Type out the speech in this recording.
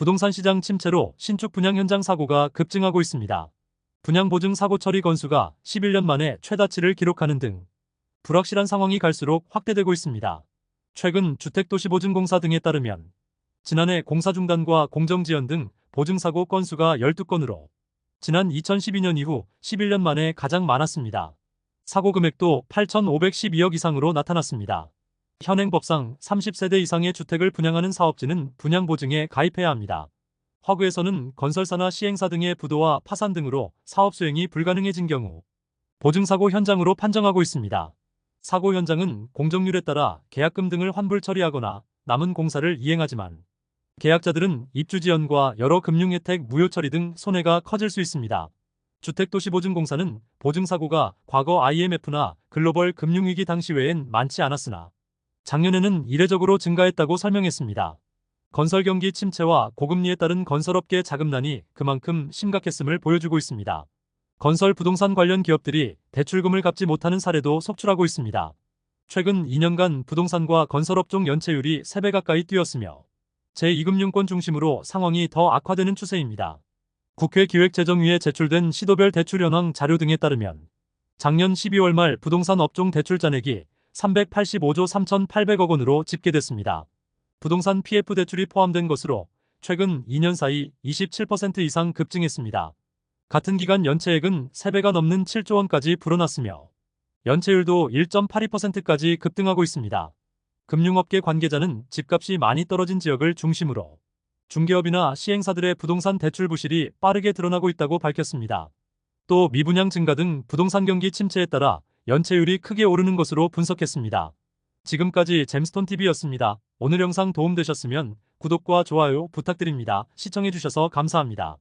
부동산 시장 침체로 신축 분양 현장 사고가 급증하고 있습니다. 분양 보증 사고 처리 건수가 11년 만에 최다치를 기록하는 등 불확실한 상황이 갈수록 확대되고 있습니다. 최근 주택도시보증공사 등에 따르면 지난해 공사 중단과 공정 지연 등 보증 사고 건수가 12건으로 지난 2012년 이후 11년 만에 가장 많았습니다. 사고 금액도 8,512억 이상으로 나타났습니다. 현행법상 30세대 이상의 주택을 분양하는 사업지는 분양보증에 가입해야 합니다. 화구에서는 건설사나 시행사 등의 부도와 파산 등으로 사업 수행이 불가능해진 경우 보증사고 현장으로 판정하고 있습니다. 사고 현장은 공정률에 따라 계약금 등을 환불 처리하거나 남은 공사를 이행하지만 계약자들은 입주 지연과 여러 금융 혜택 무효 처리 등 손해가 커질 수 있습니다. 주택도시보증공사는 보증사고가 과거 IMF나 글로벌 금융위기 당시 외엔 많지 않았으나 작년에는 이례적으로 증가했다고 설명했습니다. 건설 경기 침체와 고금리에 따른 건설업계 자금난이 그만큼 심각했음을 보여주고 있습니다. 건설 부동산 관련 기업들이 대출금을 갚지 못하는 사례도 속출하고 있습니다. 최근 2년간 부동산과 건설업종 연체율이 3배 가까이 뛰었으며 제2금융권 중심으로 상황이 더 악화되는 추세입니다. 국회 기획재정위에 제출된 시도별 대출 현황 자료 등에 따르면 작년 12월 말 부동산 업종 대출 잔액이 385조 3,800억 원으로 집계됐습니다. 부동산 PF 대출이 포함된 것으로 최근 2년 사이 27% 이상 급증했습니다. 같은 기간 연체액은 3배가 넘는 7조 원까지 불어났으며 연체율도 1.82%까지 급등하고 있습니다. 금융업계 관계자는 집값이 많이 떨어진 지역을 중심으로 중개업이나 시행사들의 부동산 대출 부실이 빠르게 드러나고 있다고 밝혔습니다. 또 미분양 증가 등 부동산 경기 침체에 따라 연체율이 크게 오르는 것으로 분석했습니다. 지금까지 잼스톤TV였습니다. 오늘 영상 도움되셨으면 구독과 좋아요 부탁드립니다. 시청해주셔서 감사합니다.